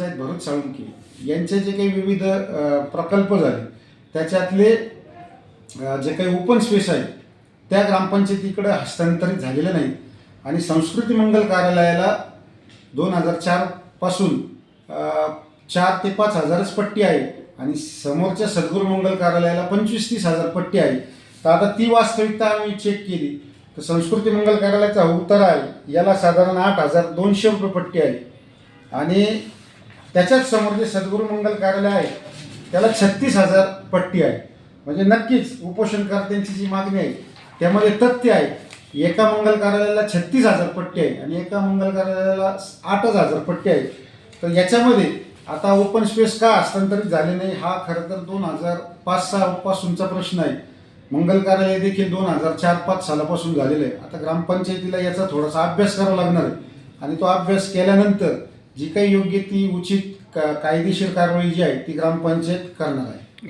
आहेत भरत साळुंके यांचे जे काही विविध प्रकल्प झाले त्याच्यातले जे काही ओपन स्पेस आहेत त्या ग्रामपंचायतीकडे हस्तांतरित झालेले नाहीत आणि संस्कृती मंगल कार्यालयाला दोन हजार चारपासून चार ते पाच हजारच पट्टी आहे आणि समोरच्या सद्गुरू मंगल कार्यालयाला पंचवीस तीस हजार पट्टी आहे. तर आता ती वास्तविकता आम्ही चेक केली. तर संस्कृती मंगल कार्यालयाचा उत्तर आहे. याला साधारण आठ हजार दोनशे रुपये पट्टी आहे. आणि त्याच्याच समोर जे सद्गुरू मंगल कार्यालय आहे त्याला छत्तीस हजार पट्टी आहे. म्हणजे नक्कीच उपोषणकर्त्यांची जी मागणी आहे त्यामध्ये तथ्य आहे एका मंगल कार्यालयाला छत्तीस हजार पट्टी आहे आणि एका मंगल कार्यालयाला आठच हजार पट्टी आहे. तर याच्यामध्ये आता ओपन स्पेस का हस्तांतरित झाले नाही हा खरं तर दोन हजार पाच सहापासूनचा प्रश्न आहे. मंगल कार्यालय देखील दोन हजार चार पाच सालापासून झालेलं आहे. आता ग्रामपंचायतीला याचा थोडासा अभ्यास करावा लागणार आहे. आणि तो अभ्यास केल्यानंतर जी काही योग्य ती उचित का- कायदेशीर कारवाई जी आहे ती ग्रामपंचायत करणार आहे.